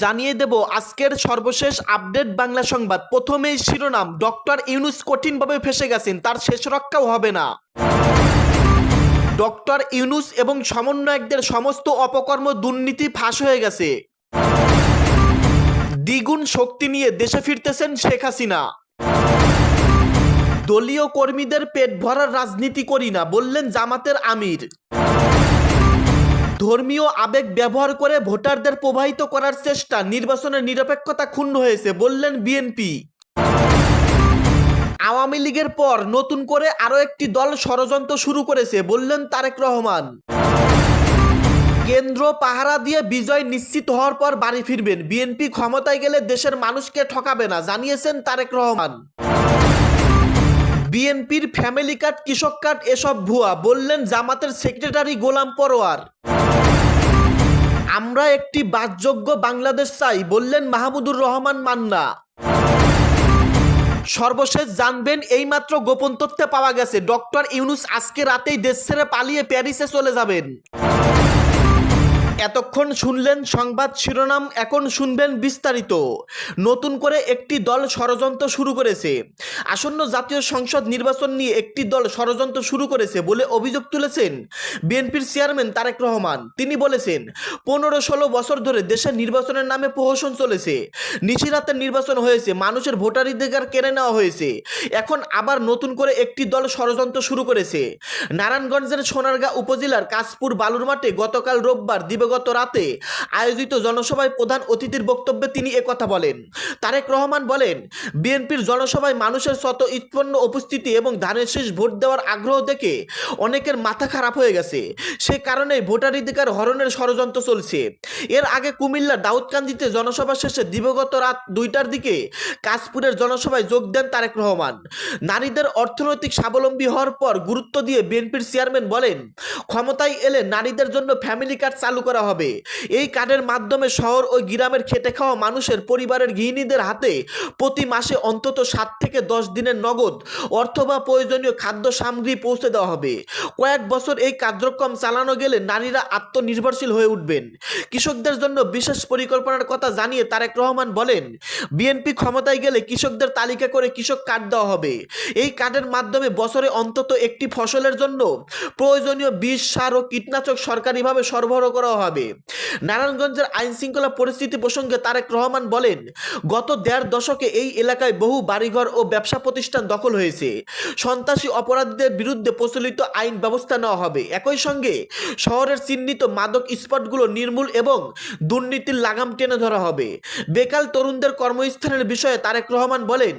জানিয়ে দেব আজকের সর্বশেষ আপডেট বাংলা সংবাদ। প্রথমেই শিরোনাম, ডক্টর ইউনুস কঠিনভাবে ফেসে গেছেন, তার শেষ রক্ষাও হবে না। ডক্টর ইউনুস এবং সমন্বয়কদের সমস্ত অপকর্ম দুর্নীতি ফাঁস হয়ে গেছে। দ্বিগুণ শক্তি নিয়ে দেশে ফিরতেছেন শেখ হাসিনা। দলীয় কর্মীদের পেট ভরার রাজনীতি করি না, বললেন জামাতের আমির। ধর্মীয় আবেগ ব্যবহার করে ভোটারদের প্রবাহিত করার চেষ্টা নির্বাচনের নিরপেক্ষতা ক্ষুণ্ণ হয়েছে, বললেন বিএনপি। আওয়ামী লীগের পর নতুন করে আরও একটি দল ষড়যন্ত্র শুরু করেছে, বললেন তারেক রহমান। কেন্দ্র পাহারা দিয়ে বিজয় নিশ্চিত হওয়ার পর বাড়ি ফিরবেন। বিএনপি ক্ষমতায় গেলে দেশের মানুষকে ঠকাবে না, জানিয়েছেন তারেক রহমান। বিএনপির ফ্যামিলি কার্ড, কৃষক কার্ড, এসব ভুয়া, বললেন জামাতের সেক্রেটারি গোলাম পরোয়ার। আমরা একটি বাসযোগ্য বাংলাদেশ চাই, বললেন মাহমুদুর রহমান মান্না। সর্বশেষ জানবেন, এইমাত্র গোপন তথ্যে পাওয়া গেছে। ডক্টর ইউনুস আজকে রাতেই দেশ ছেড়ে পালিয়ে প্যারিসে চলে যাবেন। এতক্ষণ শুনলেন সংবাদ শিরোনাম, এখন শুনবেন বিস্তারিত। নতুন করে একটি দল ষড়যন্ত্র শুরু করেছে। আসন্ন জাতীয় সংসদ নির্বাচন নিয়ে একটি দল ষড়যন্ত্র শুরু করেছে বলে অভিযোগ তুলেছেন বিএনপির চেয়ারম্যান তারেক রহমান। তিনি বলেছেন, পনেরো ষোলো বছর ধরে দেশের নির্বাচনের নামে প্রহসন চলেছে। নিশিরাতের নির্বাচন হয়েছে, মানুষের ভোটাধিকার কেড়ে নেওয়া হয়েছে। এখন আবার নতুন করে একটি দল ষড়যন্ত্র শুরু করেছে। নারায়ণগঞ্জের সোনারগাঁ উপজেলার কাশপুর বালুর মাঠে গতকাল রোববার দিবগত রাতে আয়োজিত জনসভায় প্রধান অতিথির বক্তব্যে তিনি একথা বলেন। তারেক রহমান বলেন, বিএনপির জনসভায় মানুষের শত উৎপন্ন উপস্থিতি এবং ধানের শেষ ভোট দেওয়ার আগ্রহ দেখে অনেকের মাথা খারাপ হয়ে গেছে। সে কারণে ভোটাধিকার হরণের ষড়যন্ত্র চলছে। এর আগে কুমিল্লা দাউদকান্দিতে জনসভা শেষে দিবগত রাত দুইটার দিকে কাশপুরের জনসভায় যোগ দেন তারেক রহমান। নারীদের অর্থনৈতিক স্বাবলম্বী হওয়ার পর গুরুত্ব দিয়ে বিএনপির চেয়ারম্যান বলেন, ক্ষমতায় এলে নারীদের জন্য ফ্যামিলি কার্ড চালু করা হবে। এই কার্ডের মাধ্যমে শহর ও গ্রামের খেটে খাওয়া মানুষের পরিবারের গৃহিণীদের হাতে প্রতি মাসে অন্তত সাত থেকে দশ দিনের নগদ অর্থ বা প্রয়োজনীয় খাদ্য সামগ্রী পৌঁছে দেওয়া হবে। কয়েক বছর এই কার্যক্রম চালানো গেলে নারীরা আত্মনির্ভরশীল হয়ে উঠবেন। কৃষকদের জন্য বিশেষ পরিকল্পনার কথা জানিয়ে তারেক রহমান বলেন, বিএনপি ক্ষমতায় গেলে কৃষকদের তালিকা করে কৃষক কার্ড দেওয়া হবে। এই কার্ডের মাধ্যমে বছরে অন্তত একটি ফসলের জন্য প্রয়োজনীয় বীজ, সার ও কীটনাশক সরকারিভাবে সরবরাহ করা হবে। নারায়ণগঞ্জের আইন শৃঙ্খলা পরিস্থিতি প্রসঙ্গে তারেক রহমান বলেন, গত দেড় দশকে এই এলাকায় বহু বাড়িঘর ও ব্যবসা প্রতিষ্ঠান দখল হয়েছে। সন্ত্রাসী অপরাধীদের বিরুদ্ধে প্রচলিত আইন ব্যবস্থা নেওয়া হবে। একই সঙ্গে শহরের চিহ্নিত মাদক স্পটগুলো নির্মূল এবং দুর্নীতির লাগাম টেনে ধরা হবে। বেকার তরুণদের কর্মস্থানের বিষয়ে তারেক রহমান বলেন,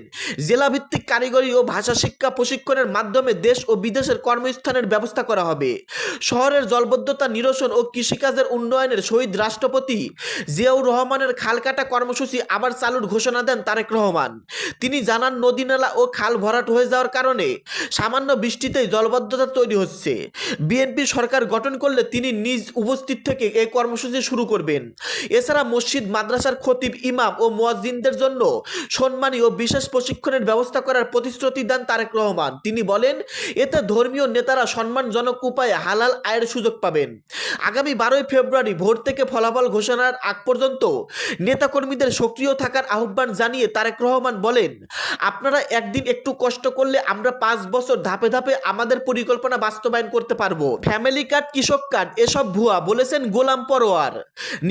জেলাভিত্তিক কারিগরি ও ভাষা শিক্ষা প্রশিক্ষণের মাধ্যমে দেশ ও বিদেশের কর্মস্থানের ব্যবস্থা করা হবে। শহরের জলবদ্ধতা, নিরসন ও কৃষিকাজের উন্নয়নের শহীদ রাষ্ট্রপতি জিয়াউর রহমানের খালকাটা কর্মসূচি আবার চালুর ঘোষণা দেন তারেক রহমান। তিনি জানান, নদী, নালা ও খাল ভরাট হয়ে যাওয়ার কারণে সামান্য বৃষ্টিতেই জলবদ্ধতা তৈরি হচ্ছে। বিএনপি সরকার গঠন করলে তিনি নিজ উপস্থিত থেকে এই কর্মসূচি শুরু করবেন। এছাড়া মসজিদ, মাদ্রাসার খতিব ইমাম ও মুয়াজ্জিনদের জন্য সম্মানী ও বিশেষ প্রশিক্ষণের ব্যবস্থা করার প্রতিশ্রুতি দেন তারেক রহমান। তিনি বলেন, এতে ধর্মীয় নেতারা সম্মানজনক উপায়ে হালাল আয়ের সুযোগ পাবেন। আগামী বারোই ফেব্রুয়ারি ভোর থেকে ফলাফল ঘোষণার আগ পর্যন্ত নেতাকর্মীদের সক্রিয় থাকার আহ্বান জানিয়ে তারেক রহমান বলেন, আপনারা একদিন একটু কষ্ট করলে আমরা পাঁচ বছর ধাপে ধাপে আমাদের পরিকল্পনা বাস্তবায়ন করতে পারব। ফ্যামিলি কার্ড, কৃষক কার্ড, এসব ভুয়া বলেছেন গোলাম পরোয়ার।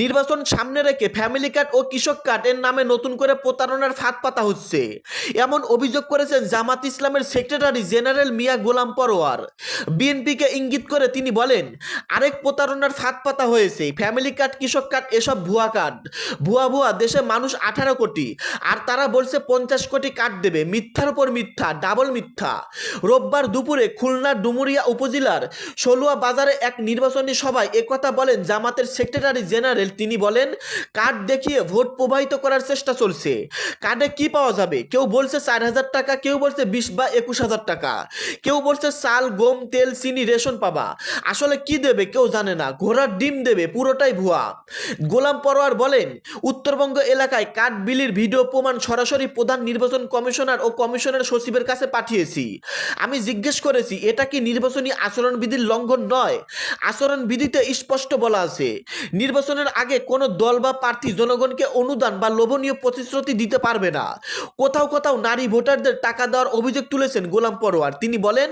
নির্বাচন সামনে রেখে ফ্যামিলি কার্ড ও কৃষক কার্ড এর নামে নতুন করে প্রতারণার ফাঁদ পাতা হচ্ছে। এমন অভিযোগ করেছেন জামাত ইসলামের সেক্রেটারি জেনারেল মিয়া গোলাম পরোয়ার। বিএনপিকে ইঙ্গিত করে তিনি বলেন, আরেক প্রতারণার ফাঁদ পাতা হয়েছে। ফ্যামিলি কার্ড কৃষক কার্ড এসব ভুয়া কার্ড ভুয়া ভুয়া, দেশে মানুষ আঠারো কোটি। আর তারা বলছে পঞ্চাশ কোটি কার্ড দেবে। মিথ্যার উপর মিথ্যা, ডাবল মিথ্যা। রোববার দুপুরে খুলনার ডুমুরিয়া উপজেলার সলুয়া বাজারে এক নির্বাচনী সভায় একথা বলেন জামাতের সেক্রেটারি জেনারেল। তিনি বলেন কার্ড দেখিয়ে ভোট প্রবাহিত করার চেষ্টা চলছে। কার্ডে কি পাওয়া যাবে? কেউ বলছে চার হাজার টাকা, কেউ বলছে বিশ বা একুশ হাজার টাকা। কেউ বলছে চাল, গম, তেল, চিনি, রেশন পাবা। আসলে কি দেবে কেউ জানে না। ঘোড়ার ডিম দেবে, পুরোটাই ভুয়া। গোলাম পরোয়ার বলেন, উত্তরবঙ্গ এলাকায় কাঠ বিলির ভিডিও প্রমাণ সরাসরি প্রধান নির্বাচন কমিশনার ও কমিশনের সচিবের কাছে পাঠিয়েছি। আমি জিজ্ঞেস করেছি, এটা কি নির্বাচনী আচরণবিধির লঙ্ঘন নয়? আচরণবিধিতে স্পষ্ট বলা আছে, নির্বাচনের আগে কোনো দল বা প্রার্থী জনগণকে অনুদান বা লোভনীয় প্রতিশ্রুতি দিতে পারবে না। কোথাও কোথাও নারী ভোটারদের টাকা দেওয়ার অভিযোগ তুলেছেন গোলাম পরোয়ার। তিনি বলেন,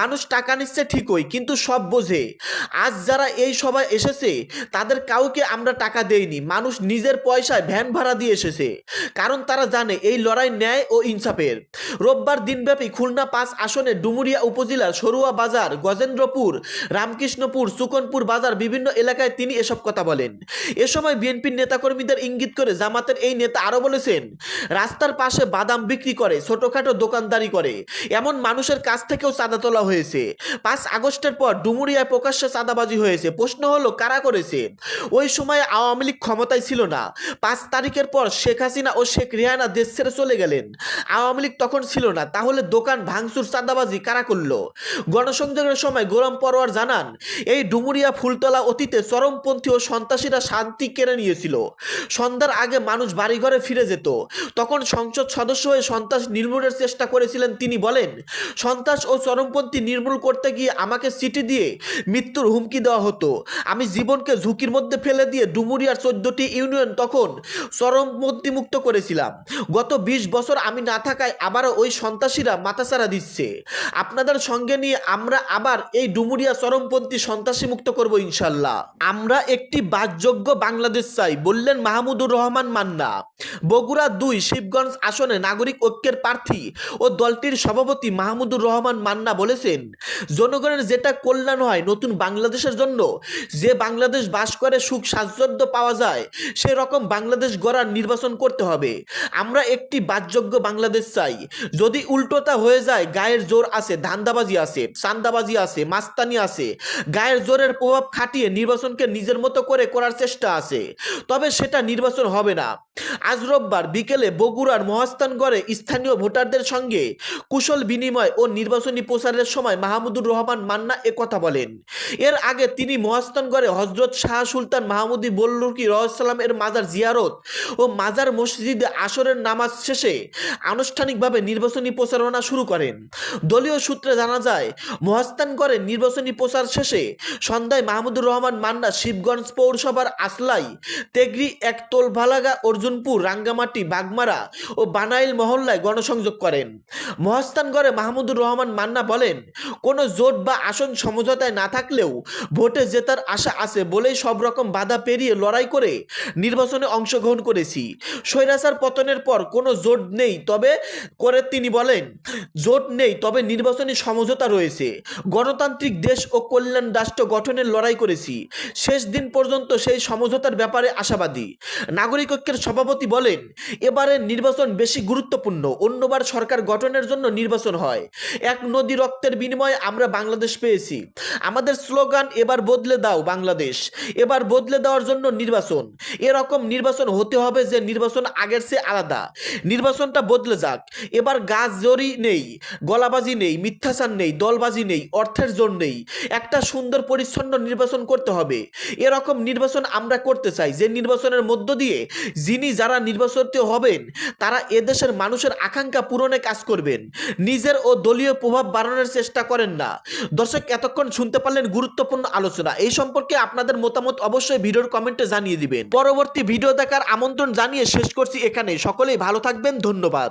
মানুষ টাকা নিচ্ছে ঠিকই, কিন্তু সব বোঝে। আজ যারা এই সভায় এসেছে, তাদের কাউকে আমরা টাকা দেইনি, মানুষ নিজের পয়সায় ভ্যান ভাড়া দিয়ে এসেছে। কারণ তারা জানে এই লড়াই ন্যায় ও ইনসাফের। রোববার দিনব্যাপী খুলনা পাঁচ আসনে ডুমুরিয়া উপজেলার সরুয়া বাজার, গজেন্দ্রপুর, রামকৃষ্ণপুর, সুকনপুর বাজার বিভিন্ন এলাকায় তিনি এসব কথা বলেন। এ সময় বিএনপির নেতাকর্মীদের ইঙ্গিত করে জামাতের এই নেতা আরও বলেছেন, রাস্তার পাশে বাদাম বিক্রি করে, ছোটখাটো দোকানদারি করে। এমন মানুষের কাছ থেকেও চাঁদা তোলা হয়েছে। পাঁচ আগস্টের পর ডুমুরিয়ায় প্রকাশ্যে চাঁদাবাজি হয়েছে। প্রশ্ন হলো, কারা করেছে? ওই সময় আওয়ামী লীগ ক্ষমতায় ছিল না। পাঁচ তারিখের পর শেখ হাসিনা ও শেখ রেহানা দেশ ছেড়ে চলে গেলেন। আওয়ামী লীগ তখন ছিল না, তাহলে দোকান ভাঙচুর, চাঁদাবাজি কারা করল? গণসংযোগের সময় গোলাম পরোয়ার জানান, এই ডুমুরিয়া ফুলতলা অতীতে চরমপন্থী ও সন্ত্রাসীরা শান্তি কেড়ে নিয়েছিল। সন্ধ্যার আগে মানুষ বাড়িঘরে ফিরে যেত। তখন সংসদ সদস্য হয়ে সন্ত্রাস নির্মূলের চেষ্টা করেছিলেন তিনি বলেন, সন্ত্রাস ও চরমপন্থী নির্মূল করতে গিয়ে আমাকে চিঠি দিয়ে মৃত্যুর হুমকি দেওয়া হতো। আমি জীবনকে ঝুঁকির মধ্যে ফেলে দিয়ে ডুমুরিয়ার চোদ্দটি ইউনিয়ন তখন চরমপন্থী মুক্ত করেছিলাম। গত বিশ বছর আমি না থাকায় আবারও ওই সন্ত্রাসীরা মাথাচাড়া দিচ্ছে। আপনাদের সঙ্গে নিয়ে আমরা আবার এই ডুমুরিয়া চরমপন্থী সন্ত্রাসী মুক্ত করব ইনশাল্লাহ। আমরা একটি বাসযোগ্য বাংলাদেশ চাই, বললেন মাহমুদুর রহমান মান্না। বগুড়া দুই শিবগঞ্জ আসনে নাগরিক ঐক্যের প্রার্থী ও দলটির সভাপতি মাহমুদুর রহমান মান্না বলেছেন, জনগণের যেটা কল্যাণ হয় নতুন বাংলাদেশের জন্য, যে বাংলাদেশ বাস করে সুখ সাহচর্য পাওয়া যায়, সেরকম বাংলাদেশ গড়ার নির্বাচন করতে হবে। আমরা একটি বাসযোগ্য বাংলাদেশ চাই। যদি উল্টোটা হয়ে যায়, গায়ের জোর আছে, ধান্দাবাজি আছে, চান্দাবাজি আছে, মাস্তানি আছে, গায়ের জোরের প্রভাব খাটিয়ে নির্বাচনকে নিজের মতো করে করার চেষ্টা আছে, তবে সেটা নির্বাচন হবে না। আজ রোববার বিকেলে বগুড়ার মহাস্থানগড়ে স্থানীয় ভোটারদের সঙ্গে কুশল বিনিময় ও নির্বাচনী প্রচারের সময় মাহমুদুর রহমান মান্না কথা বলেন। এর আগে তিনি মহাস্থানগড়ে হজরত শাহ সুলতান মাহমুদি বল্লুকি রহসালাম এর মাজার জিয়ারত ও মাজার মসজিদে আসরের নামাজ শেষে আনুষ্ঠানিকভাবে নির্বাচনী প্রচারণা শুরু করেন। দলীয় সূত্রে জানা যায় মহাস্থানগড়ে নির্বাচনী প্রচার শেষে সন্ধ্যায় মাহমুদুর রহমান মান্না শিবগঞ্জ পৌরসভার আসলাই, তেগরি একতোল ভালাগা অর্জুনপুর, রাঙ্গামাটি, বাগমারা ও বানাইল মহল্লায় গণসংযোগ করেন। মহাস্থানগড়ে মাহমুদুর রহমান মান্না বলেন, কোনো জোট বা আসন সমঝোতায় না থাকলেও ভোটে জেতার আশা আছে বলেই সব রকম বাধা পেরিয়ে লড়াই করে নির্বাচনে অংশগ্রহণ করেছি। স্বৈরাচার পতনের পর কোনো জোট নেই, তবে করে তিনি বলেন, জোট নেই, তবে নির্বাচনী সমঝোতা রয়েছে। গণতান্ত্রিক দেশ ও কল্যাণ রাষ্ট্র গঠনের লড়াই করেছি। শেষ দিন পর্যন্ত সেই সমঝোতার ব্যাপারে আশাবাদী। নাগরিক ঐক্যের সভাপতি বলেন এবারের নির্বাচন বেশি গুরুত্বপূর্ণ, অন্যবার সরকার গঠনের জন্য নির্বাচন হয়। এক নদী রক্তের বিনিময়ে আমরা বাংলাদেশ পেয়েছি। আমাদের স্লোগান, এবার বদলে দাও বাংলাদেশ। এবার বদলে দেওয়ার জন্য নির্বাচন। এরকম নির্বাচন হতে হবে যে নির্বাচন আগের চেয়ে আলাদা। নির্বাচনটা বদলে যাক। এবার গাছ জড়ি নেই, গলাবাজি নেই, মিথ্যাচার নেই, দলবাজি নেই, অর্থের জোর নেই। একটা সুন্দর পরিচ্ছন্ন নির্বাচন করতে হবে। এরকম নির্বাচন আমরা করতে চাই। যে নির্বাচনের মধ্য দিয়ে যিনি যারা নির্বাচিত হবেন, তারা এদেশের মানুষের আকাঙ্ক্ষা পূরণে কাজ করবেন। নিজের ও দলীয় প্রভাব বাড়ানোর চেষ্টা করেন না। দর্শক, এতক্ষণ শুনতে পারলেন গুরুত্বপূর্ণ আলোচনা। এই সম্পর্কে আপনাদের মতামত অবশ্যই ভিডিওর কমেন্টে জানিয়ে দিবেন। পরবর্তী ভিডিও দেখার আমন্ত্রণ জানিয়ে শেষ করছি এখানে সকলেই ভালো থাকবেন, ধন্যবাদ।